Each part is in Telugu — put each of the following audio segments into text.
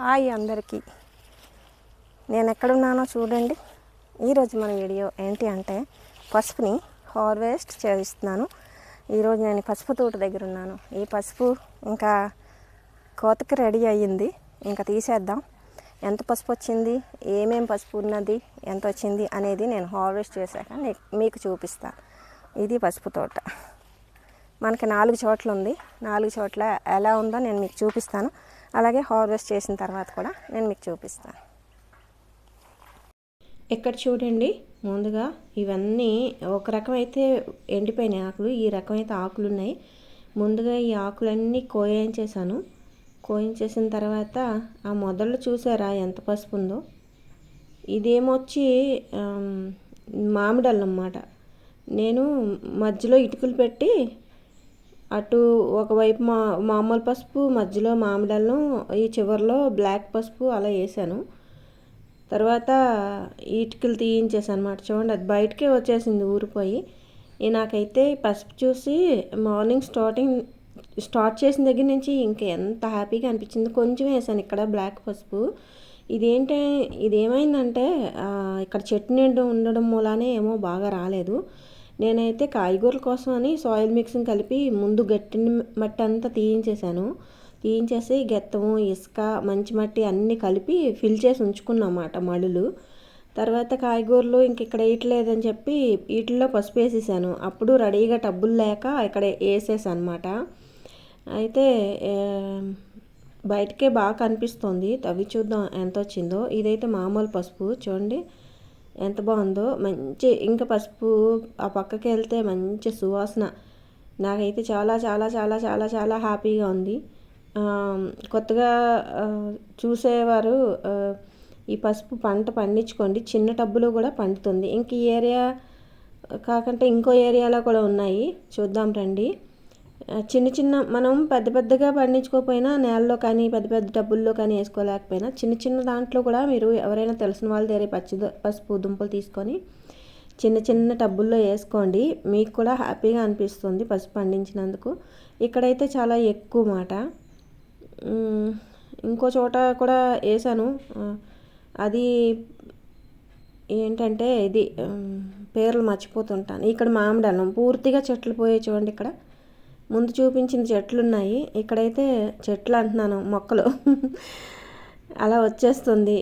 హాయ్ అందరికీ. నేను ఎక్కడున్నానో చూడండి. ఈరోజు మన వీడియో ఏంటి అంటే పసుపుని హార్వెస్ట్ చేయిస్తున్నాను ఈరోజు నేను పసుపు తోట దగ్గర ఉన్నాను. ఈ పసుపు ఇంకా కోతకి రెడీ అయ్యింది. ఇంకా తీసేద్దాం. ఎంత పసుపు వచ్చింది? ఏమేం పసుపు ఉన్నది? ఎంత వచ్చింది అనేది నేను హార్వెస్ట్ చేశాక మీకు చూపిస్తాను ఇది పసుపు తోట. మనకి నాలుగు చోట్ల ఉంది. నాలుగు చోట్ల ఎలా ఉందో నేను మీకు చూపిస్తాను. అలాగే హార్వెస్ట్ చేసిన తర్వాత కూడా నేను మీకు చూపిస్తాను ఇక్కడ చూడండి ముందుగా ఇవన్నీ ఒక రకం అయితే ఎండిపోయిన ఆకులు ఈ రకమైతే ఆకులు ఉన్నాయి ముందుగా ఈ ఆకులన్నీ కోయించేసాను కోయించేసిన తర్వాత ఆ మొదళ్ళు చూసారా ఎంత పసుపు ఉందో ఇదేమొచ్చి ఆమ్, మామిడల్లు అన్నమాట. నేను మధ్యలో ఇటుకలు పెట్టి అటు ఒకవైపు మా మామూలు పసుపు మధ్యలో మామిడల్లం ఈ చివరిలో బ్లాక్ పసుపు అలా వేసాను. తర్వాత ఇటుకలు తీయించేసాను అనమాట చూడండి అది బయటకే వచ్చేసింది ఊరిపోయి. నాకైతే పసుపు చూసి మార్నింగ్ స్టార్టింగ్ స్టార్ట్ చేసిన దగ్గర నుంచి ఇంకా ఎంత హ్యాపీగా అనిపించింది కొంచెం వేసాను ఇక్కడ బ్లాక్ పసుపు. ఇదేంటి ఇదేమైందంటే ఇక్కడ చెట్టు నిండు ఉండడం మూలానే ఏమో బాగా రాలేదు. నేనైతే కాయగూరల కోసం అని సాయిల్ మిక్సింగ్ కలిపి ముందు గట్టి మట్టి అంతా తీయించేశాను. తీయించేసి గెత్తము ఇసుక మంచి మట్టి అన్నీ కలిపి ఫిల్ చేసి ఉంచుకున్నమాట మడులు. తర్వాత కాయగూరలు ఇంక ఇక్కడ వేయట్లేదని చెప్పి వీటిల్లో పసుపు వేసేసాను. అప్పుడు రెడీగా టబ్బులు లేక ఇక్కడ వేసేసాను అనమాట అయితే బయటకే బాగా కనిపిస్తుంది. తవ్వి చూద్దాం ఎంత వచ్చిందో ఇదైతే మామూలు పసుపు. చూడండి. ఎంత బాగుందో. మంచి ఇంకా పసుపు ఆ పక్కకి వెళ్తే మంచి సువాసన. నాకైతే చాలా చాలా చాలా చాలా చాలా హ్యాపీగా ఉంది. కొత్తగా చూసేవారు ఈ పసుపు పంట పండించుకోండి. చిన్న టబ్బులో కూడా పండుతుంది. ఇంక ఈ ఏరియా కాకుండా ఇంకో ఏరియాలో కూడా ఉన్నాయి. చూద్దాం రండి. చిన్న చిన్న మనం పెద్ద పెద్దగా పండించుకోకపోయినా నేలలో కానీ పెద్ద పెద్ద డబ్బుల్లో కానీ వేసుకోలేకపోయినా చిన్న చిన్న దాంట్లో కూడా మీరు ఎవరైనా తెలిసిన వాళ్ళ దగ్గర పచ్చి పసుపు దుంపలు తీసుకొని చిన్న చిన్న టబ్బుల్లో వేసుకోండి. మీకు కూడా హ్యాపీగా అనిపిస్తుంది పసుపు పండించినందుకు. ఇక్కడైతే చాలా ఎక్కువ మాట. ఇంకో చోట కూడా వేసాను. అది ఏంటంటే ఇది పేర్లు మర్చిపోతుంటాను. ఇక్కడ మామిడి అన్నం పూర్తిగా చెట్లు పోయే చూడండి ఇక్కడ. ముందు చూపించిన చెట్లు ఉన్నాయి ఇక్కడైతే చెట్లు అంటున్నాను మొక్కలు. అలా వచ్చేస్తుంది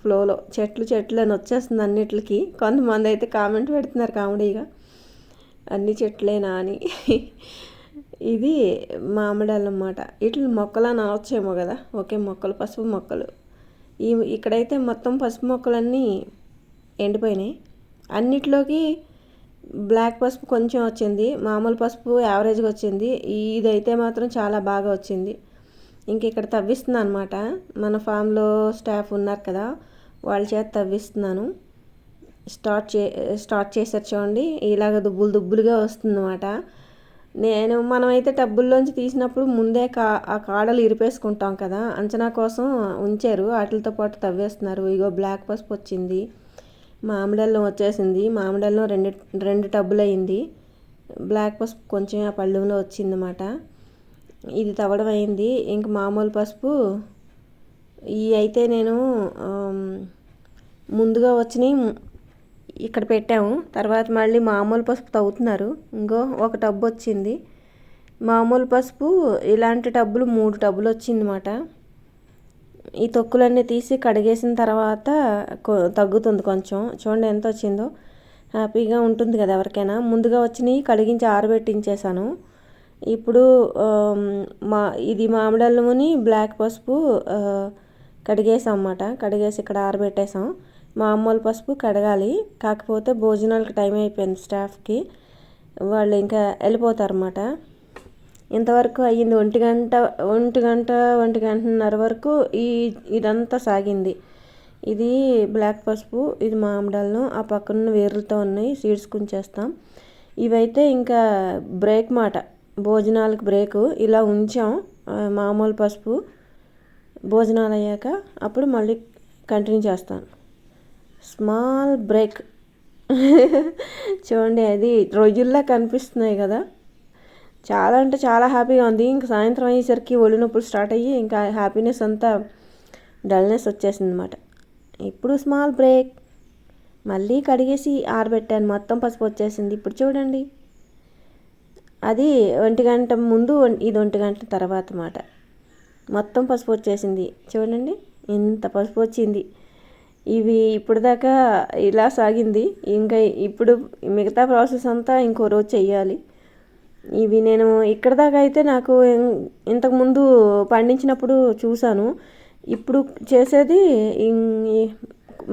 ఫ్లోలో. చెట్లు చెట్లు అని వచ్చేస్తుంది అన్నిటికి కొంతమంది అయితే కామెంట్ పెడుతున్నారు కామెడీగా. అన్ని చెట్లేనా అని. ఇది మామిడాలు అన్నమాట ఇట్లా మొక్కలు అని అనొచ్చేమో కదా. ఓకే మొక్కలు పసుపు మొక్కలు. ఈ ఇక్కడైతే మొత్తం పసుపు మొక్కలన్నీ ఎండిపోయినాయి. అన్నిట్లోకి బ్లాక్ పసుపు కొంచెం వచ్చింది మామూలు పసుపు యావరేజ్గా వచ్చింది. ఇదైతే మాత్రం చాలా బాగా వచ్చింది. ఇంక ఇక్కడ తవ్విస్తున్నాను అనమాట మన ఫామ్లో స్టాఫ్ ఉన్నారు కదా వాళ్ళ చేత తవ్విస్తున్నాను. స్టార్ట్ చే స్టార్ట్ చేశారు చూడండి. ఇలాగ దుబ్బులు దుబ్బులుగా వస్తుందన్నమాట. నేను మనమైతే టబ్బుల్లోంచి తీసినప్పుడు ముందే కా ఆ కాడలు ఇరిపేసుకుంటాం కదా అంచనా కోసం ఉంచారు. వాటితో పాటు తవ్వేస్తున్నారు. ఇగో బ్లాక్ పసుపు వచ్చింది. మామిడల్లం వచ్చేసింది. మామిడల్లం రెండు రెండు టబ్బులు అయింది బ్లాక్ పసుపు కొంచెం ఆ పళ్ళెంలో వచ్చిందన్నమాట. ఇది తవ్వడం అయింది. ఇంక మామూలు పసుపు ఈ అయితే నేను ముందుగా వచ్చినాయి ఇక్కడ పెట్టాము. తర్వాత మళ్ళీ మామూలు పసుపు తవ్వుతున్నారు. ఇంకో ఒక టబ్బు వచ్చింది. మామూలు పసుపు ఇలాంటి టబ్బులు మూడు టబ్బులు వచ్చిందన్నమాట. ఈ తొక్కులన్నీ తీసి కడిగేసిన తర్వాత కొ- తగ్గుతుంది కొంచెం. చూడండి ఎంత వచ్చిందో హ్యాపీగా ఉంటుంది కదా ఎవరికైనా. ముందుగా వచ్చినవి కడిగించి ఆరబెట్టించేసాను ఇప్పుడు మా ఇది మామిడల్లముని బ్లాక్ పసుపు కడిగేసాం అన్నమాట కడిగేసి ఇక్కడ ఆరబెట్టేసాం మామూలు పసుపు కడగాలి. కాకపోతే భోజనాలకు టైం అయిపోయింది స్టాఫ్కి. వాళ్ళు ఇంకా వెళ్ళిపోతారన్నమాట. ఇంతవరకు అయ్యింది ఒంటి గంట ఒంటి గంట ఒంటి గంటన్నర వరకు ఈ ఇదంతా సాగింది. ఇది బ్లాక్ పసుపు ఇది మామిడాలను ఆ పక్కన వేర్లతో ఉన్నాయి సీడ్స్ కుంచేస్తాం. ఇవైతే ఇంకా బ్రేక్ మాట భోజనాలకు బ్రేక్. ఇలా ఉంచాం మామూలు పసుపు భోజనాలు అయ్యాక అప్పుడు మళ్ళీ కంటిన్యూ చేస్తాను స్మాల్ బ్రేక్. చూడండి అది రోజుల్లా కనిపిస్తున్నాయి కదా. చాలా అంటే చాలా హ్యాపీగా ఉంది. ఇంకా సాయంత్రం అయ్యేసరికి ఒళ్ళు నొప్పులు స్టార్ట్ అయ్యి ఇంకా హ్యాపీనెస్ అంతా డల్నెస్ వచ్చేసింది అనమాట ఇప్పుడు స్మాల్ బ్రేక్. మళ్ళీ కడిగేసి ఆరబెట్టాను. మొత్తం పసుపు వచ్చేసింది. ఇప్పుడు చూడండి. అది ఒంటి గంట ముందు ఇది ఒంటి గంట తర్వాత మాట మొత్తం పసుపు వచ్చేసింది. చూడండి. ఇంత పసుపు వచ్చింది. ఇవి ఇప్పుడు దాకా ఇలా సాగింది. ఇంకా ఇప్పుడు మిగతా ప్రాసెస్ అంతా ఇంకో రోజు చెయ్యాలి. ఇవి నేను ఇక్కడ దాకా అయితే నాకు ఇంతకుముందు పండించినప్పుడు చూశాను ఇప్పుడు చేసేది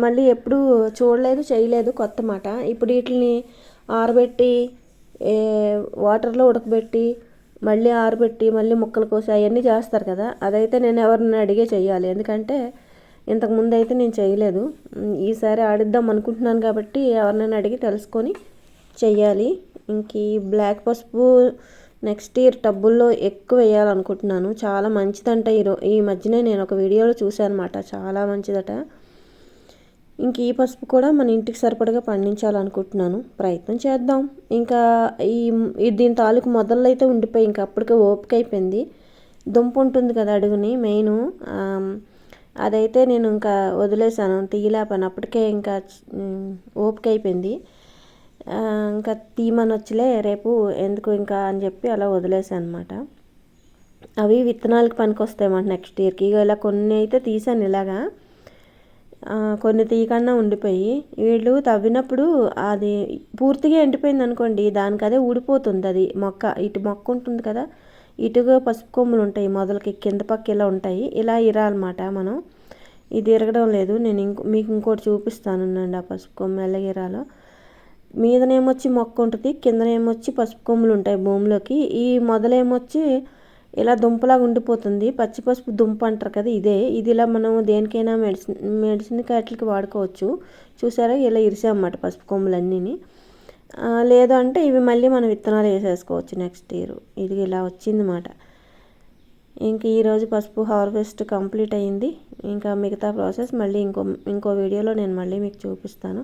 మళ్ళీ ఎప్పుడు చూడలేదు చేయలేదు కొత్త మాట. ఇప్పుడు వీటిని ఆరబెట్టి వాటర్లో ఉడకబెట్టి మళ్ళీ ఆరబెట్టి మళ్ళీ ముక్కలు కోసి అవన్నీ చేస్తారు కదా. అదైతే నేను ఎవరిని అడిగే చేయాలి ఎందుకంటే ఇంతకు ముందు అయితే నేను చేయలేదు. ఈసారి ఆడిద్దాం అనుకుంటున్నాను కాబట్టి ఎవరినైనా అడిగి తెలుసుకొని చెయ్యాలి. ఇంక ఈ బ్లాక్ పసుపు నెక్స్ట్ ఇయర్ టబ్బుల్లో ఎక్కువ వేయాలనుకుంటున్నాను. చాలా మంచిదంట. ఈ రో ఈ మధ్యనే నేను ఒక వీడియోలో చూశాను అనమాట చాలా మంచిదట. ఇంక ఈ పసుపు కూడా మన ఇంటికి సరిపడగా పండించాలనుకుంటున్నాను. ప్రయత్నం చేద్దాం. ఇంకా ఈ ఈ దీని తాలూకు మొదళ్ళు అయితే ఉండిపోయి ఇంకా అప్పటికే ఓపిక అయిపోయింది. దుంప ఉంటుంది కదా అడుగుని మెయిన్. అదైతే నేను ఇంకా వదిలేసాను తీయలేపాను అప్పటికే ఇంకా ఓపిక అయిపోయింది. ఇంకా తీమని వచ్చిలే రేపు ఎందుకు ఇంకా అని చెప్పి అలా వదిలేసాను అనమాట అవి విత్తనాలకు పనికొస్తాయన్నమాట నెక్స్ట్ ఇయర్కి ఇక ఇలా కొన్ని అయితే తీసాను ఇలాగా. కొన్ని తీయకుండా ఉండిపోయి. వీళ్ళు తవ్వినప్పుడు అది పూర్తిగా ఎండిపోయింది అనుకోండి దానికి అదే ఊడిపోతుంది. అది మొక్క ఇటు మొక్క ఉంటుంది కదా ఇటుగా పసుపు కొమ్ములు ఉంటాయి మొదలకి కింద పక్క ఇలా ఉంటాయి. ఇలా ఇరాలన్నమాట మనం. ఇది ఇరగడం లేదు. నేను ఇంకో మీకు ఇంకోటి చూపిస్తాను అండి ఆ పసుపు కొమ్ము ఎలా ఇరాలో. మీదనేమొచ్చి మొక్క ఉంటుంది కిందనేమొచ్చి పసుపు కొమ్ములు ఉంటాయి భూమిలోకి. ఈ మొదలేమొచ్చి ఇలా దుంపలాగా ఉండిపోతుంది. పచ్చి పసుపు దుంప అంటారు కదా ఇదే. ఇది ఇలా మనం దేనికైనా మెడిసిన్ మెడిసిన్ వాటికి వాడుకోవచ్చు. చూసారా? ఇలా ఇరిసామన్నమాట పసుపు కొమ్ములన్నీని. లేదు అంటే ఇవి మళ్ళీ మనం విత్తనాలు వేసేసుకోవచ్చు నెక్స్ట్ ఇయర్. ఇది ఇలా వచ్చిందన్నమాట. ఇంకా ఈరోజు పసుపు హార్వెస్ట్ కంప్లీట్ అయింది. ఇంకా మిగతా ప్రాసెస్ మళ్ళీ ఇంకో ఇంకో వీడియోలో నేను మళ్ళీ మీకు చూపిస్తాను.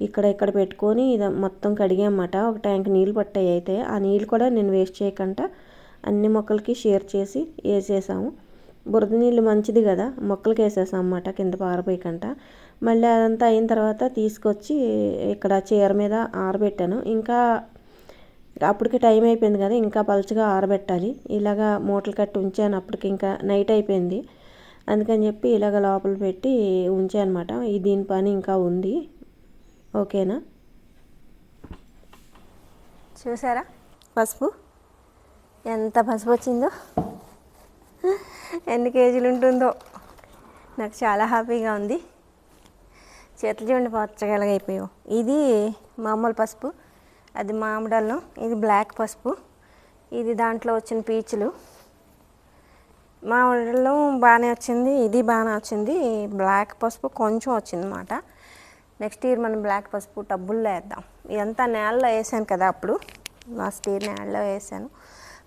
ఇక్కడ ఇక్కడ పెట్టుకొని ఇది మొత్తం కడిగామన్నమాట. ఒక ట్యాంక్ నీళ్ళు పట్టాయి అయితే. ఆ నీళ్ళు కూడా నేను వేస్ట్ చేయకుండా అన్ని మొక్కలకి షేర్ చేసి వేసేసాము. బురద నీళ్ళు మంచిది కదా. మొక్కలకి వేసేసాం అన్నమాట కింద పారపోయకంట మళ్ళీ అదంతా అయిన తర్వాత తీసుకొచ్చి ఇక్కడ చీర మీద ఆరబెట్టాను. ఇంకా అప్పటికి టైం అయిపోయింది కదా. ఇంకా పలుచగా ఆరబెట్టాలి. ఇలాగా మూటలు కట్టి ఉంచాను అప్పటికి ఇంకా నైట్ అయిపోయింది. అందుకని చెప్పి ఇలాగ లోపల పెట్టి ఉంచాను అనమాట ఈ దీని పని ఇంకా ఉంది. ఓకేనా? చూసారా? పసుపు? ఎంత పసుపు వచ్చిందో ఎన్ని కేజీలు ఉంటుందో. నాకు చాలా హ్యాపీగా ఉంది. చేతులు చూడండి పచ్చగలగా అయిపోయావు ఇది మామూలు పసుపు అది మామిడల్లం ఇది బ్లాక్ పసుపు ఇది దాంట్లో వచ్చిన పీచులు. మామిడల్లం బాగానే వచ్చింది ఇది బాగానే వచ్చింది బ్లాక్ పసుపు కొంచెం వచ్చింది అనమాట నెక్స్ట్ ఇయర్ మనం బ్లాక్ పసుపు టబ్బుల్లో వేద్దాం. ఇదంతా నేలలో వేసాను కదా అప్పుడు. లాస్ట్ ఇయర్ నేలలో వేసాను.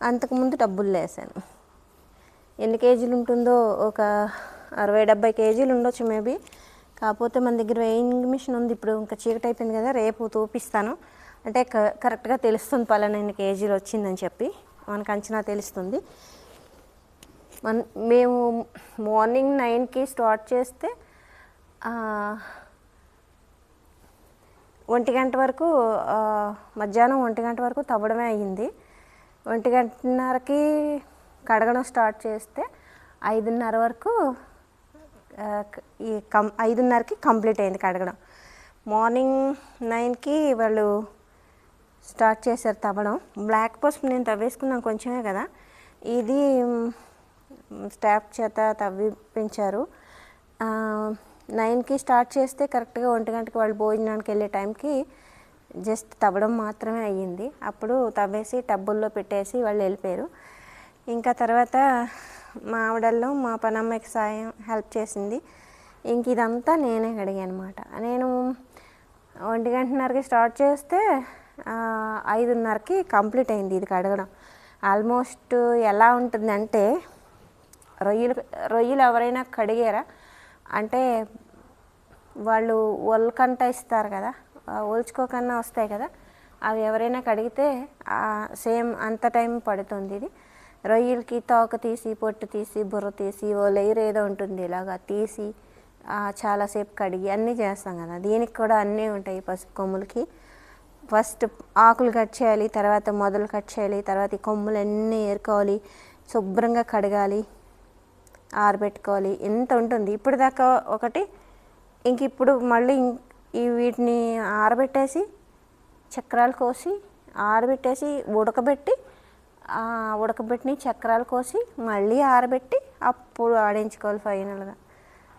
అంతకుముందు టబ్బుల్లో వేసాను. ఎన్ని కేజీలు ఉంటుందో ఒక అరవై డెబ్బై కేజీలు ఉండొచ్చు మేబీ. కాకపోతే మన దగ్గర వెయింగ్ మిషన్ ఉంది. ఇప్పుడు ఇంకా చీకటి అయిపోయింది కదా రేపు తూపిస్తాను. అంటే క- కరెక్ట్గా తెలుస్తుంది పలానా ఎన్ని కేజీలు వచ్చిందని చెప్పి. మనకు అంచనా తెలుస్తుంది. మన మేము మార్నింగ్ నైన్కి స్టార్ట్ చేస్తే ఒంటి గంట వరకు మధ్యాహ్నం ఒంటి గంట వరకు తవ్వడమే అయ్యింది. ఒంటి గంటన్నరకి కడగడం స్టార్ట్ చేస్తే ఐదున్నర వరకు ఈ కం ఐదున్నరకి కంప్లీట్ అయింది కడగడం. మార్నింగ్ నైన్కి వాళ్ళు స్టార్ట్ చేశారు తవ్వడం. బ్లాక్ పసుపు నేను తవ్వేసుకున్నాను కొంచెమే కదా. ఇది స్టాఫ్ చేత తవ్విపించారు. నైన్కి స్టార్ట్ చేస్తే కరెక్ట్గా ఒంటి గంటకి వాళ్ళు భోజనానికి వెళ్ళే టైంకి జస్ట్ తవ్వడం మాత్రమే అయ్యింది. అప్పుడు తవ్వేసి టబ్బుల్లో పెట్టేసి వాళ్ళు వెళ్ళిపోయారు. ఇంకా తర్వాత మా ఆవిడల్లో మా పనమ్మకి సాయం హెల్ప్ చేసింది. ఇంక ఇదంతా నేనే కడిగాను అనమాట నేను ఒంటి గంటన్నరకి స్టార్ట్ చేస్తే ఐదున్నరకి కంప్లీట్ అయింది ఇది కడగడం. ఆల్మోస్ట్ ఎలా ఉంటుందంటే రొయ్యలు రొయ్యలు ఎవరైనా కడిగారా? అంటే వాళ్ళు ఒలకంట ఇస్తారు కదా ఆ ఒలుచుకోకన్నా వస్తాయి కదా అవి ఎవరైనా కడిగితే సేమ్ అంత టైం పడుతుంది ఇది. రొయ్యలకి తోక తీసి పొట్టు తీసి బుర్ర తీసి ఓ లేయర్ ఏదో ఉంటుంది ఇలాగా తీసి చాలాసేపు కడిగి అన్నీ చేస్తాం కదా. దీనికి కూడా అన్నీ ఉంటాయి పసుపు కొమ్ములకి. ఫస్ట్ ఆకులు కట్ చేయాలి తర్వాత మొదలు కట్ చేయాలి తర్వాత ఈ కొమ్ములు అన్నీ ఏరుకోవాలి శుభ్రంగా కడగాలి ఆరబెట్టుకోవాలి. ఎంత ఉంటుంది? ఇప్పుడు దాకా ఒకటి. ఇంక ఇప్పుడు మళ్ళీ ఇం- ఈ వీటిని ఆరబెట్టేసి చక్రాలు కోసి ఆరబెట్టేసి ఉడకబెట్టి ఉడకబెట్టిన చక్రాలు కోసి మళ్ళీ ఆరబెట్టి అప్పుడు ఆడించుకోవాలి ఫైనల్గా.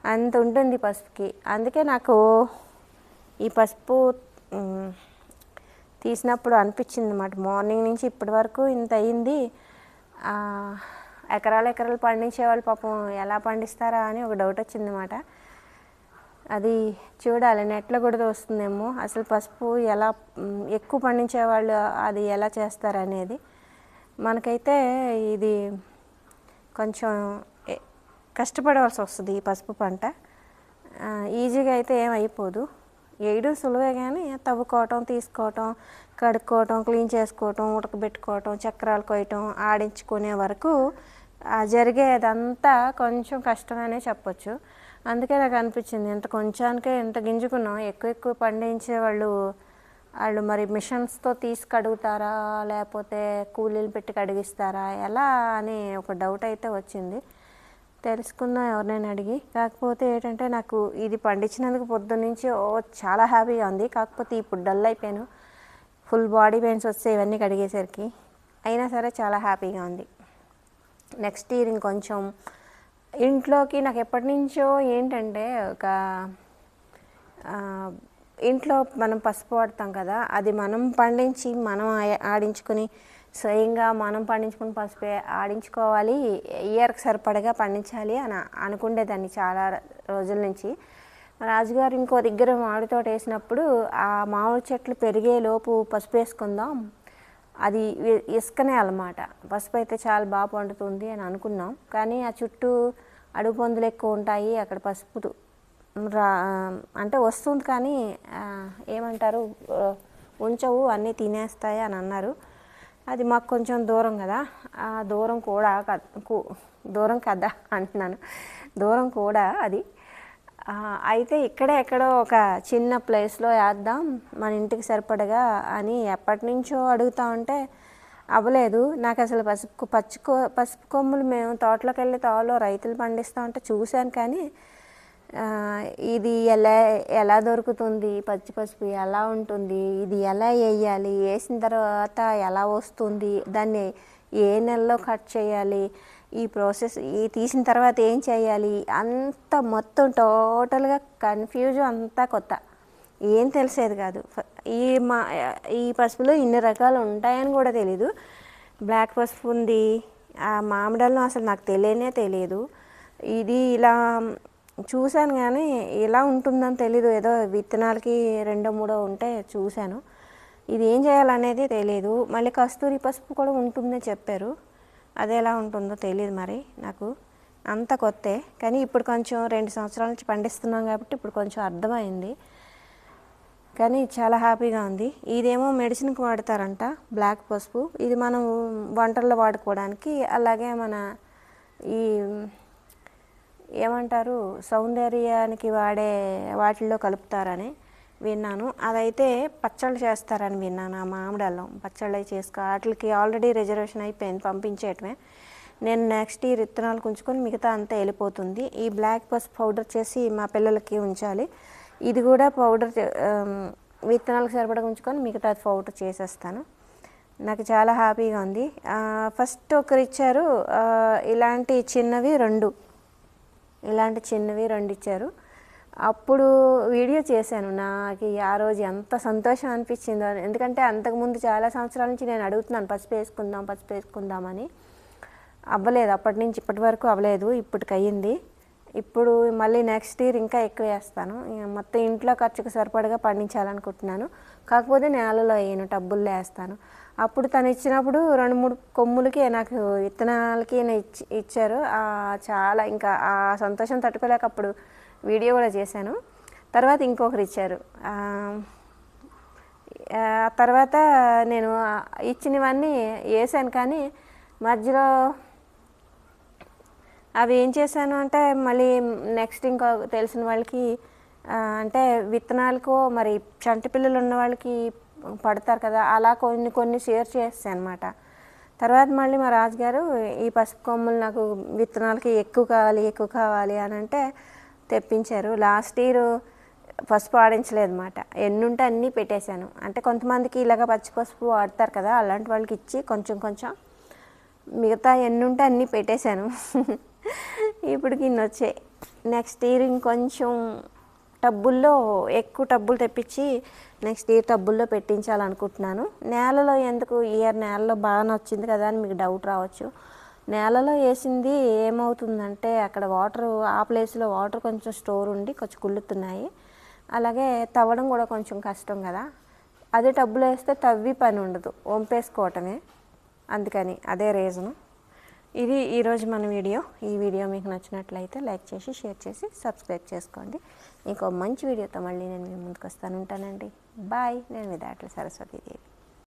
అంత ఉంటుంది పసుపుకి. అందుకే నాకు ఈ పసుపు తీసినప్పుడు అనిపించింది అనమాట మార్నింగ్ నుంచి ఇప్పటి వరకు ఇంత అయింది. ఎకరాలు ఎకరాలు పండించే వాళ్ళు పాపం ఎలా పండిస్తారా అని ఒక డౌట్ వచ్చింది అనమాట అది చూడాలి నెట్లో కూడా వస్తుందేమో అసలు పసుపు ఎలా ఎక్కువ పండించే వాళ్ళు అది ఎలా చేస్తారు అనేది. మనకైతే ఇది కొంచెం కష్టపడవలసి వస్తుంది ఈ పసుపు పంట. ఈజీగా అయితే ఏం అయిపోదు. వేయడం సులువే కానీ తవ్వుకోవటం తీసుకోవటం కడుక్కోవటం క్లీన్ చేసుకోవటం ఉడకబెట్టుకోవటం చక్రాలు కొయ్యటం ఆడించుకునే వరకు జరిగేదంతా కొంచెం కష్టమనే చెప్పొచ్చు. అందుకే నాకు అనిపించింది ఇంత కొంచానికే ఇంత గింజుకున్నాం ఎక్కువ ఎక్కువ పండించే వాళ్ళు వాళ్ళు మరి మిషన్స్తో తీసి కడుగుతారా లేకపోతే కూలీలు పెట్టి కడిగిస్తారా ఎలా అని ఒక డౌట్ అయితే వచ్చింది. తెలుసుకుందాం ఎవరినైనా అడిగి. కాకపోతే ఏంటంటే నాకు ఇది పండించినందుకు పొద్దున్న ఓ చాలా హ్యాపీగా ఉంది. కాకపోతే ఇప్పుడు డల్ అయిపోయాను. ఫుల్ బాడీ పెయిన్స్ వస్తే ఇవన్నీ కడిగేసరికి అయినా సరే చాలా హ్యాపీగా ఉంది. నెక్స్ట్ ఇయర్ ఇంకొంచెం ఇంట్లోకి నాకు ఎప్పటి నుంచో ఏంటంటే ఒక ఇంట్లో మనం పసుపు వాడతాం కదా అది మనం పండించి మనం ఆడించుకుని స్వయంగా మనం పండించుకుని పసుపు ఆడించుకోవాలి ఇయర్కి సరిపడగా పండించాలి అని అనుకుండేదాన్ని చాలా రోజుల నుంచి. రాజుగారు ఇంకో దగ్గర మామిడి తోట వేసినప్పుడు ఆ మామిడి చెట్లు పెరిగే లోపు పసుపు వేసుకుందాం అది ఇసుకనే అన్నమాట పసుపు అయితే చాలా బాగా పండుతుంది అని అనుకున్నాం. కానీ ఆ చుట్టూ అడుగు పందులు ఎక్కువ ఉంటాయి అక్కడ పసుపు రా అంటే వస్తుంది కానీ ఏమంటారు ఉంచవు అన్నీ తినేస్తాయి అని అన్నారు. అది మాకు కొంచెం దూరం కదా. ఆ దూరం కూడా దూరం కదా అంటున్నాను దూరం కూడా అది. అయితే ఇక్కడే ఎక్కడో ఒక చిన్న ప్లేస్లో వేద్దాం మన ఇంటికి సరిపడగా అని ఎప్పటి నుంచో అడుగుతా ఉంటే అవ్వలేదు. నాకు అసలు పసుపు పచ్చి కొ పసుపు కొమ్ములు మేము తోటలోకి వెళ్ళి తోటలో రైతులు పండిస్తూ ఉంటే చూశాను కానీ ఇది ఎలా ఎలా దొరుకుతుంది పచ్చి పసుపు ఎలా ఉంటుంది ఇది ఎలా వేయాలి వేసిన తర్వాత ఎలా వస్తుంది దాన్ని ఏ నెలలో కట్ చేయాలి ఈ ప్రాసెస్ ఈ తీసిన తర్వాత ఏం చేయాలి? అంత మొత్తం టోటల్గా కన్ఫ్యూజ్ అంతా కొత్త. ఏం తెలిసేది కాదు. ఈ మా ఈ పసుపులో ఇన్ని రకాలు ఉంటాయని కూడా తెలీదు. బ్లాక్ పసుపు ఉంది. ఆ మామిడాలను అసలు నాకు తెలియనే తెలియదు. ఇది ఇలా చూశాను కానీ ఎలా ఉంటుందని తెలీదు. ఏదో విత్తనాలకి రెండో మూడో ఉంటే చూశాను. ఇది ఏం చేయాలనేది తెలియదు మళ్ళీ కస్తూరి పసుపు కూడా ఉంటుందని చెప్పారు. అది ఎలా ఉంటుందో తెలియదు మరి నాకు. అంత కొత్తే. కానీ ఇప్పుడు కొంచెం రెండు సంవత్సరాల నుంచి పండిస్తున్నాం కాబట్టి ఇప్పుడు కొంచెం అర్థమైంది. కానీ చాలా హ్యాపీగా ఉంది. ఇదేమో మెడిసిన్కి వాడతారంట బ్లాక్ పసుపు. ఇది మనం వంటల్లో వాడుకోవడానికి అలాగే మన ఈ ఏమంటారు సౌందర్యానికి వాడే వాటిల్లో కలుపుతారని. విన్నాను. అదైతే పచ్చళ్ళు చేస్తారని విన్నాను ఆ మామిడి అల్లం పచ్చళ్ళు చేసుకో వాటికి ఆల్రెడీ రిజర్వేషన్ అయిపోయింది పంపించేయటమే. నేను నెక్స్ట్ ఇయర్ విత్తనాలు ఉంచుకొని మిగతా అంతా వెళ్ళిపోతుంది. ఈ బ్లాక్ పసుపు పౌడర్ చేసి మా పిల్లలకి ఉంచాలి. ఇది కూడా పౌడర్ చే- విత్తనాలకు సరిపడా ఉంచుకొని మిగతా పౌడర్ చేసేస్తాను. నాకు చాలా హ్యాపీగా ఉంది. ఫస్ట్ ఒకరు ఇచ్చారు ఇలాంటి చిన్నవి రెండు. ఇలాంటి చిన్నవి రెండు ఇచ్చారు. అప్పుడు వీడియో చేశాను. నాకు ఆ రోజు ఎంత సంతోషం అనిపించిందో. ఎందుకంటే అంతకుముందు చాలా సంవత్సరాల నుంచి నేను అడుగుతున్నాను పసుపు వేసుకుందాం పసుపు వేసుకుందామని అవ్వలేదు అప్పటి నుంచి ఇప్పటి వరకు అవ్వలేదు ఇప్పటికి అయ్యింది. ఇప్పుడు మళ్ళీ నెక్స్ట్ ఇయర్ ఇంకా ఎక్కువ వేస్తాను. మొత్తం ఇంట్లో ఖర్చుకు సరిపడగా పండించాలనుకుంటున్నాను. కాకపోతే నేలలో వేయను టబ్బుల్లో వేస్తాను. అప్పుడు తను ఇచ్చినప్పుడు రెండు మూడు కొమ్ములకి నాకు విత్తనాలకి ఇచ్చి ఇచ్చారు. చాలా ఇంకా ఆ సంతోషం తట్టుకోలేక అప్పుడు వీడియో కూడా చేశాను. తర్వాత ఇంకొకరు ఇచ్చారు. తర్వాత నేను ఇచ్చినవన్నీ వేసాను కానీ మధ్యలో అవి ఏం చేశాను అంటే మళ్ళీ నెక్స్ట్ ఇంకో తెలిసిన వాళ్ళకి అంటే విత్తనాలకు మరి చంటి పిల్లలు ఉన్న వాళ్ళకి పడతారు కదా అలా కొన్ని కొన్ని షేర్ చేస్తాను అనమాట తర్వాత మళ్ళీ మా రాజుగారు ఈ పసుపు కొమ్ములు నాకు విత్తనాలకి ఎక్కువ కావాలి ఎక్కువ కావాలి అని అంటే తెప్పించారు. లాస్ట్ ఇయర్ పసుపు ఆడించలేదన్నమాట. ఎన్నుంటే అన్నీ పెట్టేశాను. అంటే కొంతమందికి ఇలాగ పచ్చి పసుపు వాడతారు కదా అలాంటి వాళ్ళకి ఇచ్చి కొంచెం కొంచెం మిగతా ఎన్నుంటే అన్నీ పెట్టేశాను. ఇప్పుడు ఇన్ని వచ్చాయి. నెక్స్ట్ ఇయర్ ఇంకొంచెం టబ్బుల్లో ఎక్కువ టబ్బులు తెప్పించి నెక్స్ట్ ఇయర్ టబ్బుల్లో పెట్టించాలనుకుంటున్నాను. నేలలో ఎందుకు ఇయర్ నేలలో బాగానే వచ్చింది కదా అని మీకు డౌట్ రావచ్చు. నేలలో వేసింది ఏమవుతుందంటే అక్కడ వాటర్ ఆ ప్లేస్లో వాటర్ కొంచెం స్టోర్ ఉండి కొంచెం కుళ్ళుతున్నాయి. అలాగే తవ్వడం కూడా కొంచెం కష్టం కదా. అదే టబ్బులో వేస్తే తవ్వి పని ఉండదు. వంపేసుకోవటమే. అందుకని అదే రీజను. ఇది ఈరోజు మన వీడియో. ఈ వీడియో మీకు నచ్చినట్లయితే లైక్ చేసి షేర్ చేసి సబ్స్క్రైబ్ చేసుకోండి. ఇంకో మంచి వీడియోతో మళ్ళీ నేను మీ ముందుకు వస్తాను. ఉంటానండి. బాయ్. నేను మీ దాట్ల సరస్వతీదేవి.